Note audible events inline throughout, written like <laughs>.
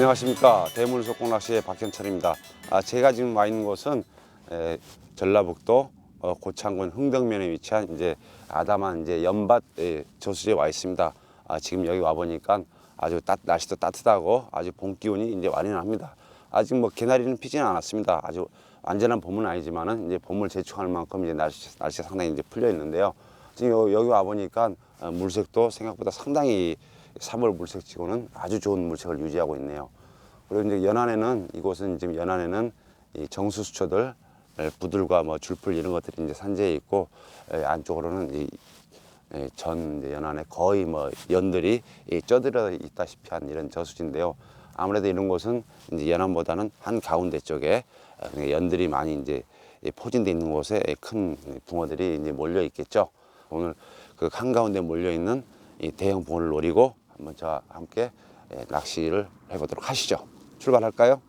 안녕하십니까 대물 속공 낚시의 박현철입니다. 아, 제가 지금 와 있는 곳은 에, 전라북도 어, 고창군 흥덕면에 위치한 이제 아담한 이제 연밭 에, 저수지에 와 있습니다. 아, 지금 여기 와 보니까 아주 따, 날씨도 따뜻하고 아주 봄 기운이 이제 완연합니다. 아직 뭐 개나리는 피지는 않았습니다. 아주 완전한 봄은 아니지만은 이제 봄을 재촉할 만큼 이제 날씨 날씨가 상당히 이제 풀려 있는데요. 지금 여- 여기 와 보니까 어, 물색도 생각보다 상당히 3월 물색치고는 아주 좋은 물색을 유지하고 있네요. 그리고 이제 연안에는 이곳은 지금 연안에는 이 정수수초들 에, 부들과 뭐 줄풀 이런 것들이 이제 산재해 있고 에, 안쪽으로는 이 에, 전 연안에 거의 뭐 연들이 이 쪄들어 있다시피 한 이런 저수지인데요. 아무래도 이런 곳은 이제 연안보다는 한 가운데 쪽에 연들이 많이 이제 이 포진돼 있는 곳에 큰 붕어들이 이제 몰려 있겠죠. 오늘 그 한가운데 몰려 있는 이 대형 붕어를 노리고 한번 저와 함께 예, 낚시를 해보도록 하시죠. 출발할까요?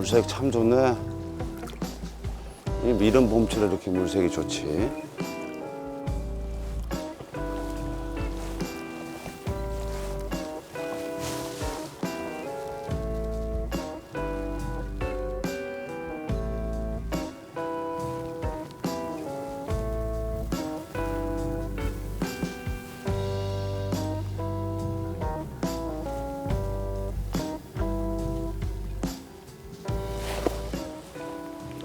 물색 참 좋네. 이 미른 봄철에 이렇게 물색이 좋지.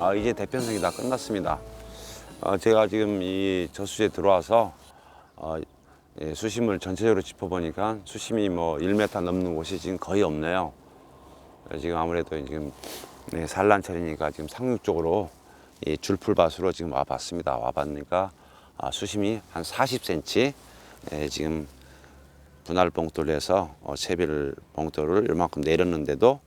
아 이제 대편성이 다 끝났습니다. 어, 제가 지금 이 저수지에 들어와서 어, 예, 수심을 전체적으로 짚어보니까 수심이 뭐 1m 넘는 곳이 지금 거의 없네요. 그래서 지금 아무래도 지금 네, 산란철이니까 지금 상륙 쪽으로 이 줄풀밭으로 지금 와봤습니다. 와봤으니까 아, 수심이 한 40cm 예, 지금 분할 봉돌로 해서 어, 채비를 봉돌을 이만큼 내렸는데도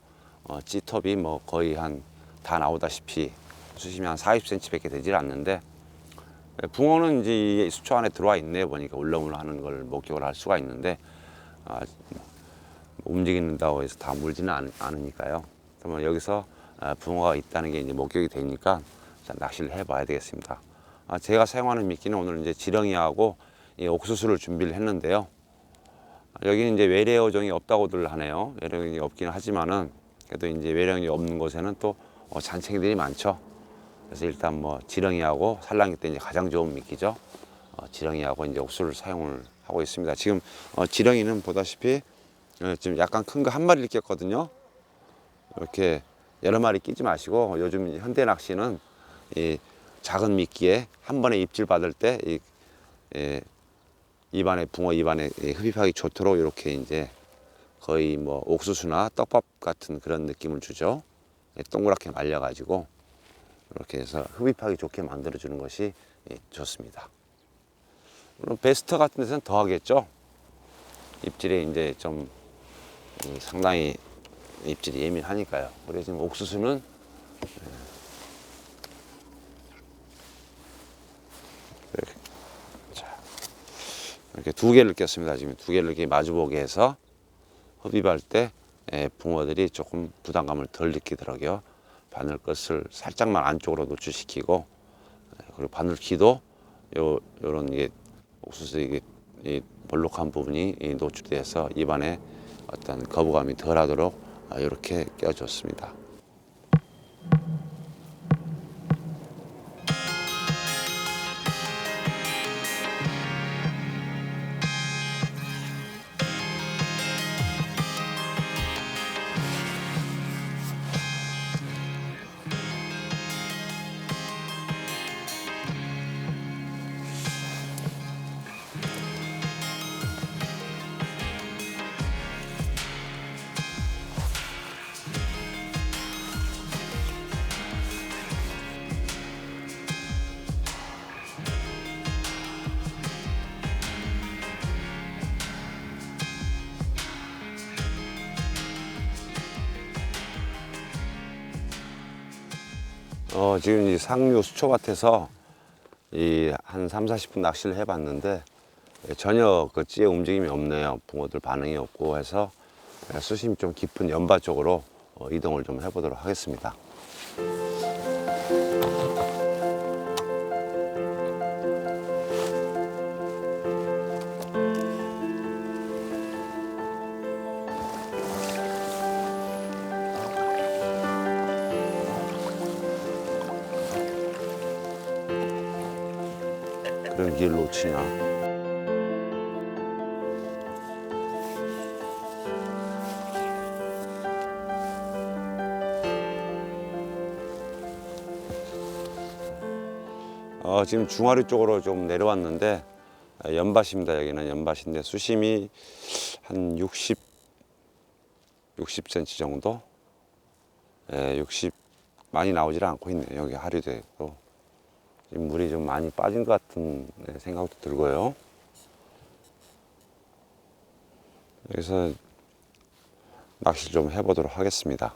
어, 찌톱이 뭐 거의 한 다 나오다시피 수심이 한 40cm밖에 되질 않는데 예, 붕어는 이제 이 수초 안에 들어와 있네 보니까 울렁울렁하는 걸 목격을 할 수가 있는데 아, 움직인다고 해서 다 물지는 않, 않으니까요. 그러면 여기서 아, 붕어가 있다는 게 이제 목격이 되니까 자, 낚시를 해봐야 되겠습니다. 아, 제가 사용하는 미끼는 오늘 이제 지렁이하고 이 옥수수를 준비를 했는데요. 여기는 이제 외래어종이 없다고들 하네요. 외래어종이 없기는 하지만은 그래도 이제 외래어종이 없는 곳에는 또 어, 잔챙이들이 많죠. 그래서 일단 뭐 지렁이하고 살랑이 때 이제 가장 좋은 미끼죠. 어, 지렁이하고 이제 옥수를 사용을 하고 있습니다. 지금 어, 지렁이는 보다시피 어, 지금 약간 큰 거 한 마리를 꼈거든요. 이렇게 여러 마리 끼지 마시고 요즘 현대 낚시는 이 작은 미끼에 한 번에 입질 받을 때 이, 예, 입안에 붕어 입안에 이 흡입하기 좋도록 이렇게 이제 거의 뭐 옥수수나 떡밥 같은 그런 느낌을 주죠. 예, 동그랗게 말려가지고 이렇게 해서 흡입하기 좋게 만들어 주는 것이 예, 좋습니다. 물론 베스트 같은 데서는 더 하겠죠. 입질에 이제 좀 음, 상당히 입질이 예민하니까요. 그래서 지금 옥수수는 예, 이렇게, 자, 이렇게 두 개를 꼈습니다. 지금 두 개를 이렇게 마주보게 해서 흡입할 때 예, 붕어들이 조금 부담감을 덜 느끼더라고요. 바늘 끝을 살짝만 안쪽으로 노출시키고 예, 그리고 바늘 키도 요 요런 이게 옥수수 이게 이 볼록한 부분이 이 노출돼서 입안에 어떤 거부감이 덜하도록 어, 이렇게 껴줬습니다. 어, 지금 이 상류 수초밭에서 이 한 3, 40분 낚시를 해봤는데 전혀 그 찌의 움직임이 없네요. 붕어들 반응이 없고 해서 수심이 좀 깊은 연바 쪽으로 어, 이동을 좀 해보도록 하겠습니다. 그런 길 놓치냐. 어, 지금 중화리 쪽으로 좀 내려왔는데 아, 연밭입니다. 여기는 연밭인데 수심이 한 60, 60cm 정도? 예, 60 많이 나오질 않고 있네요. 여기 하류되고 지금 물이 좀 많이 빠진 것 같은 네, 생각도 들고요. 여기서 낚시를 좀 해보도록 하겠습니다.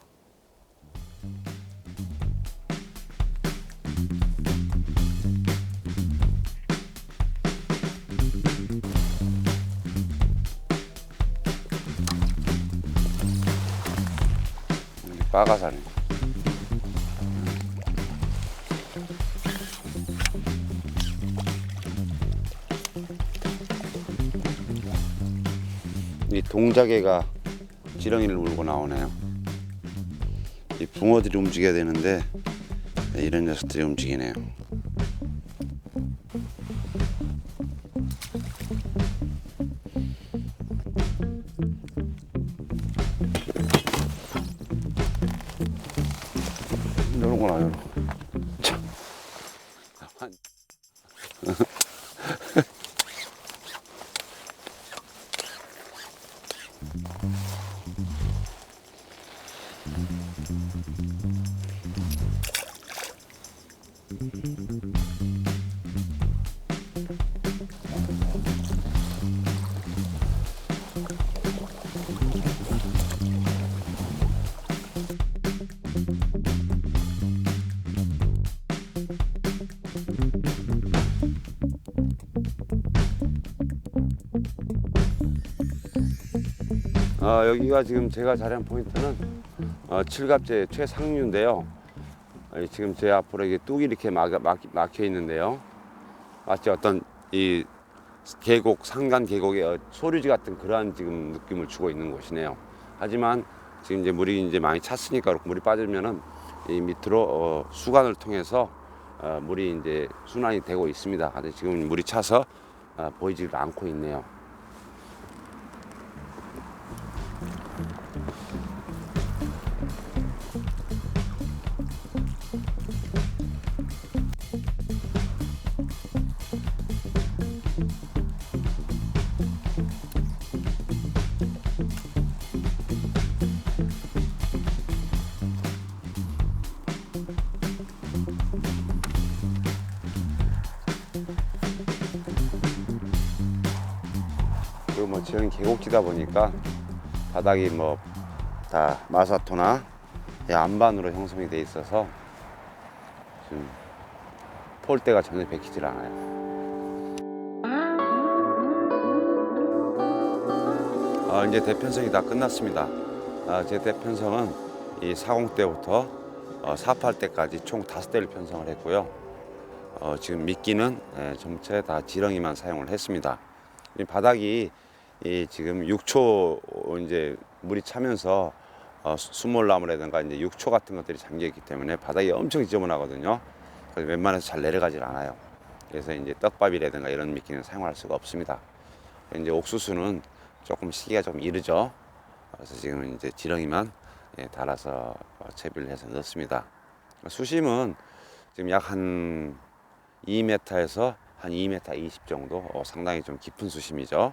빠가사네. 이 동작애가 지렁이를 물고 나오네요. 이 붕어들이 움직여야 되는데 네, 이런 녀석들이 움직이네요. 어, 여기가 지금 제가 자리한 포인트는 어, 칠갑제 최상류인데요. 어, 지금 제 앞으로 이게 뚝이 이렇게 막, 막, 막혀 있는데요. 마치 어떤 이 계곡, 상간 계곡의 어, 소류지 같은 그러한 지금 느낌을 주고 있는 곳이네요. 하지만 지금 이제 물이 이제 많이 찼으니까 물이 빠지면은 이 밑으로 어, 수관을 통해서 어, 물이 이제 순환이 되고 있습니다. 근데 지금 물이 차서 어, 보이지를 않고 있네요. 그리고 뭐 지금 계곡지다 보니까 바닥이 뭐 다 마사토나 이 안반으로 형성이 돼 있어서 지금 폴대가 전혀 베끼질 않아요. 아, 이제 대편성이 다 끝났습니다. 아, 제 대편성은 이 40대부터 어, 48대까지 총 5대를 편성을 했고요. 어, 지금 미끼는 예, 전체 다 지렁이만 사용을 했습니다. 이 바닥이 이 지금 6초 이제 물이 차면서 어, 수- 수몰나무라든가 이제 육초 같은 것들이 잠겨 있기 때문에 바닥이 엄청 지저분하거든요. 그래서 웬만해서 잘 내려가질 않아요. 그래서 이제 떡밥이라든가 이런 미끼는 사용할 수가 없습니다. 이제 옥수수는 조금 시기가 좀 이르죠. 그래서 지금 이제 지렁이만 예, 달아서 어, 채비를 해서 넣습니다. 수심은 지금 약 한 2m에서 한 2m 20 정도 어, 상당히 좀 깊은 수심이죠.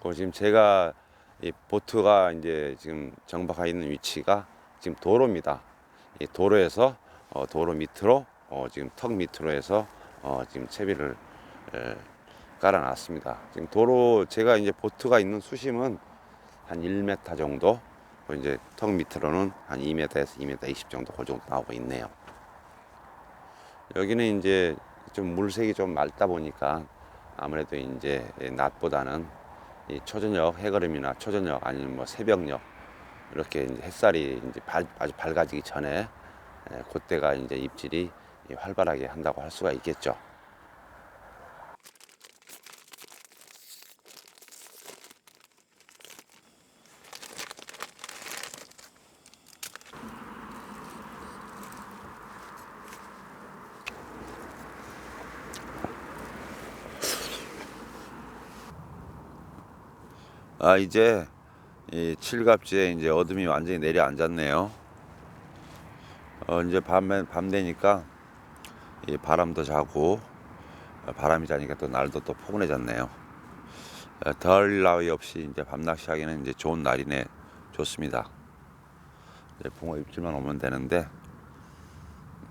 그리고 지금 제가 이 보트가 이제 지금 정박하 있는 위치가 지금 도로입니다. 이 도로에서 어, 도로 밑으로 어, 지금 턱 밑으로 해서 어, 지금 채비를 에, 깔아놨습니다. 지금 도로 제가 이제 보트가 있는 수심은 한 1m 정도, 그리고 이제 턱 밑으로는 한 2m에서 2m 20 정도 그 정도 나오고 있네요. 여기는 이제 좀 물색이 좀 맑다 보니까 아무래도 이제 낮보다는 이 초저녁 해거름이나 초저녁 아니면 뭐 새벽녘 이렇게 이제 햇살이 이제 밝- 아주 밝아지기 전에 에, 그때가 이제 입질이 활발하게 한다고 할 수가 있겠죠. 아 이제 이 칠갑지에 이제 어둠이 완전히 내려앉았네요. 어 이제 밤에 밤 되니까 이 바람도 자고 어, 바람이 자니까 또 날도 또 포근해졌네요. 어, 덜 나위 없이 이제 밤 낚시하기는 이제 좋은 날이네 좋습니다. 이제 붕어 입질만 오면 되는데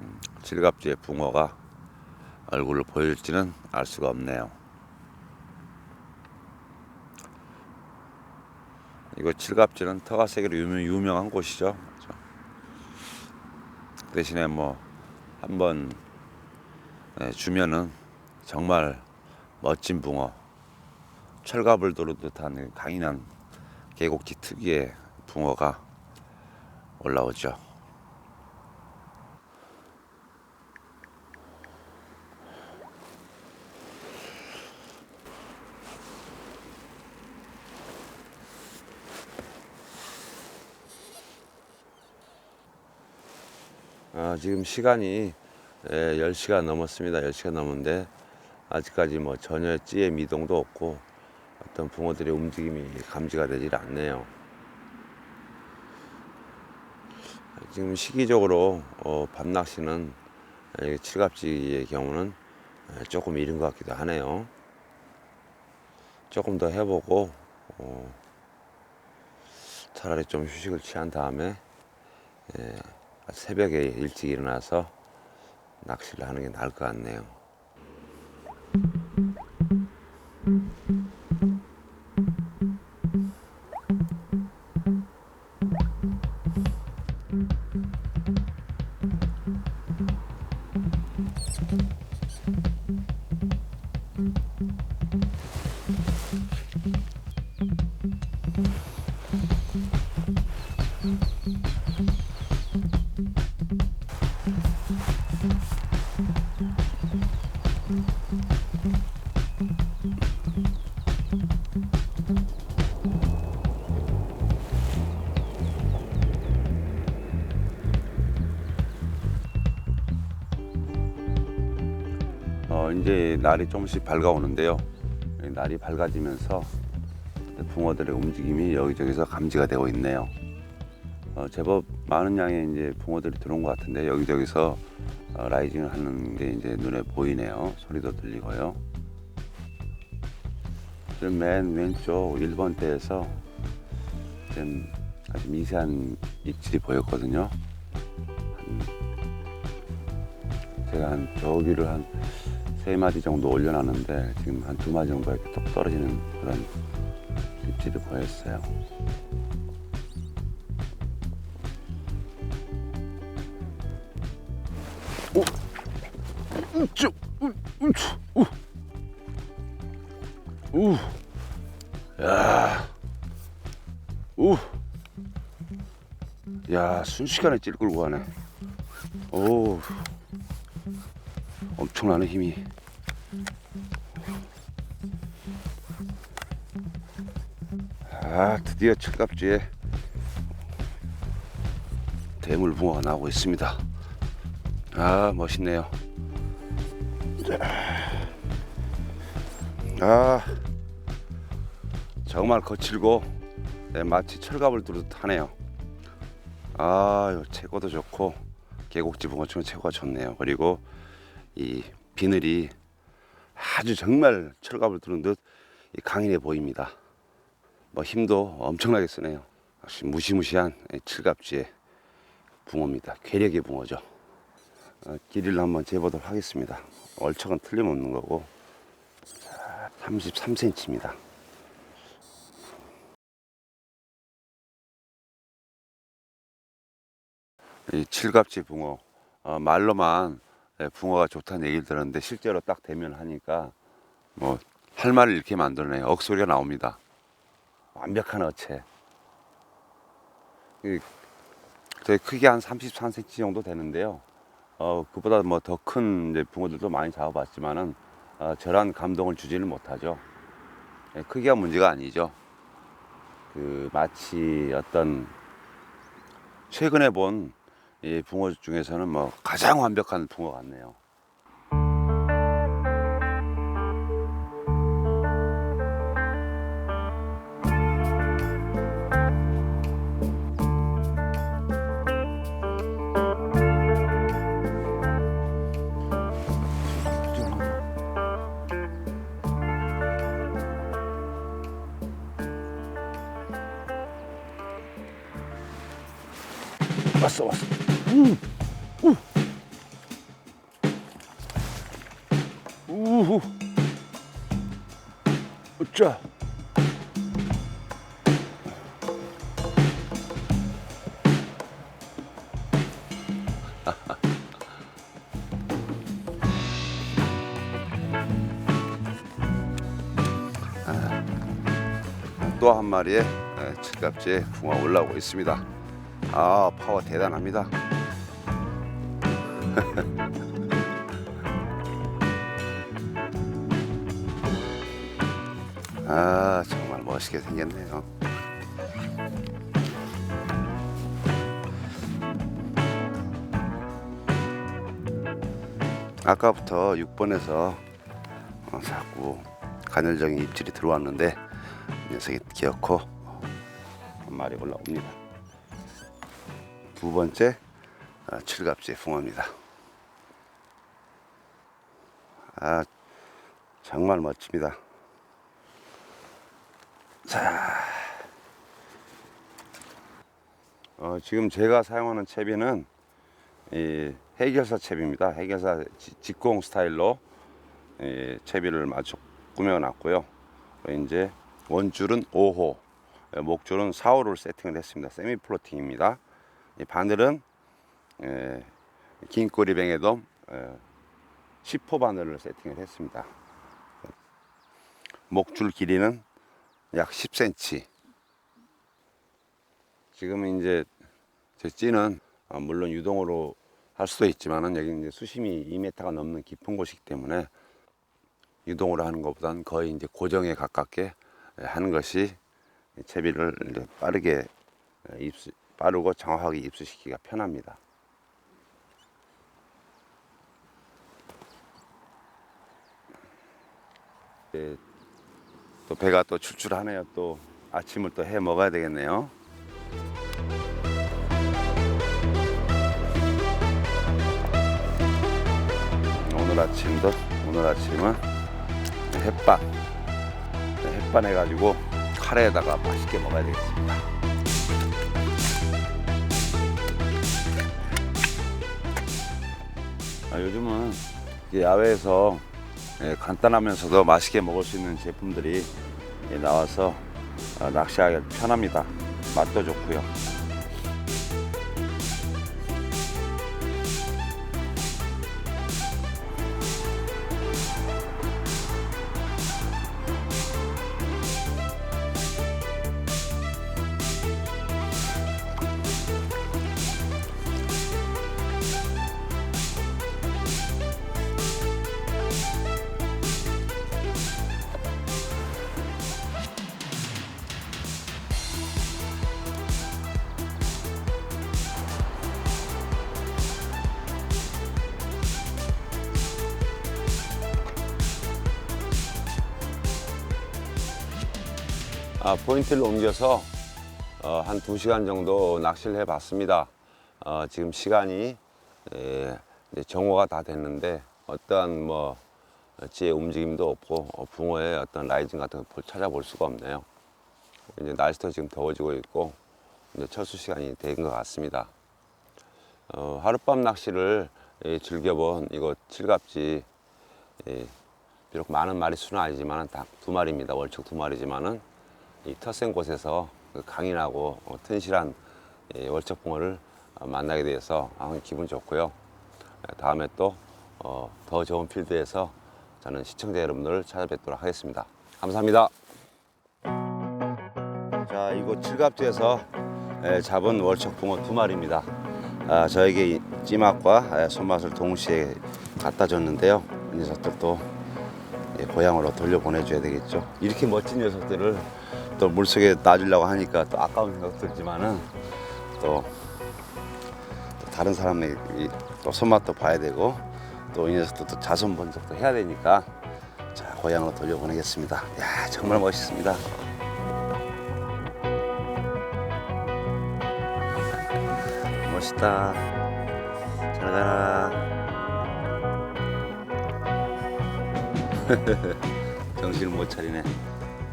음, 칠갑지에 붕어가 얼굴을 보일지는 알 수가 없네요. 이거 칠갑지는 터가세기로 유명, 유명 한 곳이죠. 그죠? 대신에 뭐 한번 예, 주면은 정말 멋진 붕어, 철갑을 도는 듯한 강인한 계곡지 특유의 붕어가 올라오죠. 아, 지금 시간이 예, 10시가 넘었습니다. 10시가 넘었는데 아직까지 뭐 전혀 찌의 미동도 없고 어떤 붕어들의 움직임이 감지가 되질 않네요. 지금 시기적으로 어, 밤낚시는 예, 칠갑지의 경우는 예, 조금 이른 것 같기도 하네요. 조금 더 해보고 어, 차라리 좀 휴식을 취한 다음에 예, 새벽에 일찍 일어나서 낚시를 하는 게 나을 것 같네요. 날이 조금씩 밝아오는데요. 이 날이 밝아지면서 붕어들의 움직임이 여기저기서 감지가 되고 있네요. 어, 제법 많은 양의 이제 붕어들이 들어온 것 같은데 여기저기서 어, 라이징을 하는 게 이제 눈에 보이네요. 소리도 들리고요. 지금 맨 왼쪽 1번 대에서 지금 아주 미세한 입질이 보였거든요. 한, 제가 한 저기를 한 세 마디 정도 올려놨는데 지금 한 두 마디 정도 이렇게 뚝 떨어지는 그런 입질이 보였어요. 우쭈, 우, 우쭈, 우, 우, 야, 우, 야, 순식간에 찔 끌고 가네. 엄청나네 힘이. 아, 드디어 철갑지에 대물 붕어가 나오고 있습니다. 아 멋있네요. 아 정말 거칠고 네, 마치 철갑을 두르듯 하네요. 아 최고도 좋고 계곡지 붕어 중에 최고가 좋네요. 그리고 이 비늘이 아주 정말 철갑을 두른 듯이 강인해 보입니다. 뭐 힘도 엄청나게 쓰네요. 역시 무시무시한 이 칠갑지의 붕어입니다. 괴력의 붕어죠. 어, 길이를 한번 재보도록 하겠습니다. 얼척은 틀림없는 거고 33cm입니다. 이 칠갑지 붕어 어, 말로만 예, 붕어가 좋다는 얘기를 들었는데 실제로 딱 대면 하니까 뭐 할 말을 이렇게 만들어내요. 억소리가 나옵니다. 완벽한 어체. 이 저희 크기 한 33cm 정도 되는데요. 어, 그보다 뭐 더 큰 붕어들도 많이 잡아봤지만은 어, 저런 감동을 주지는 못하죠. 예, 크기가 문제가 아니죠. 그 마치 어떤 최근에 본 이 붕어 중에서는 뭐 가장 완벽한 붕어 같네요. 왔어 왔어. 으쌰. 또한 마리의 에, 칠갑지에 붕어 올라오고 있습니다. 아 파워 대단합니다. <laughs> 멋있게 생겼네요. 아까부터 6번에서 어, 자꾸 간헐적인 입질이 들어왔는데 이 녀석이 기어코 한 마리 올라옵니다. 두 번째 아, 칠갑지 붕어입니다. 아 정말 멋집니다. 자, 어, 지금 제가 사용하는 채비는 이 해결사 채비입니다. 해결사 지- 직공 스타일로 이 채비를 맞춰 꾸며놨고요. 이제 원줄은 5호, 목줄은 4호를 세팅을 했습니다. 세미 플로팅입니다. 이 바늘은 에, 긴 꼬리뱅에돔 에, 10호 바늘을 세팅을 했습니다. 목줄 길이는 약 10cm. 지금 이제 제 찌는 어, 물론 유동으로 할 수도 있지만은 여기 이제 수심이 2m가 넘는 깊은 곳이기 때문에 유동으로 하는 것보다는 거의 이제 고정에 가깝게 에, 하는 것이 이 채비를 빠르게 에, 입수, 빠르고 정확하게 입수시키기가 편합니다. 예, 또 배가 또 출출하네요. 또 아침을 또 해 먹어야 되겠네요. 오늘 아침도 오늘 아침은 햇반 네, 햇반 해가지고 카레에다가 맛있게 먹어야 되겠습니다. 아, 요즘은 야외에서 예, 간단하면서도 맛있게 먹을 수 있는 제품들이 예, 나와서 아, 낚시하기 편합니다. 맛도 좋고요. 아, 포인트를 옮겨서 어, 한 두시간 정도 낚시를 해봤습니다. 어, 지금 시간이 에, 이제 정오가 다 됐는데 어떠한 뭐 지의 움직임도 없고 어, 붕어의 어떤 라이징 같은 걸 찾아볼 수가 없네요. 이제 날씨도 지금 더워지고 있고 이제 철수 시간이 된 것 같습니다. 어, 하룻밤 낚시를 예, 즐겨본 이곳 칠갑지 예, 비록 많은 마리 수는 아니지만 딱 두 마리입니다. 월척 두 마리지만은 이 텃센 곳에서 그 강인하고 어, 튼실한 예, 월척 붕어를 어, 만나게 돼서 기분 좋고요. 예, 다음에 또 어, 더 좋은 필드에서 저는 시청자 여러분들을 찾아뵙도록 하겠습니다. 감사합니다. 자, 이곳 칠갑지에서 예, 잡은 월척 붕어 두 마리입니다. 아, 저에게 이 찌맛과 예, 손맛을 동시에 갖다 줬는데요. 이 녀석들도 예, 고향으로 돌려보내줘야 되겠죠. 이렇게 멋진 녀석들을 또 물속에 놔주려고 하니까 또 아까운 생각 들지만은 또, 또 다른 사람의 이, 또 손맛도 봐야 되고 또 이 녀석도 또 자손 번석도 해야 되니까 자 고향으로 돌려보내겠습니다. 야 정말 멋있습니다. 멋있다. 잘 가라. <laughs> 정신을 못 차리네.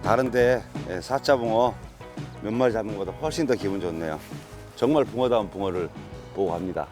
다른데 예, 사자 붕어 몇 마리 잡는 것보다 훨씬 더 기분 좋네요. 정말 붕어다운 붕어를 보고 갑니다.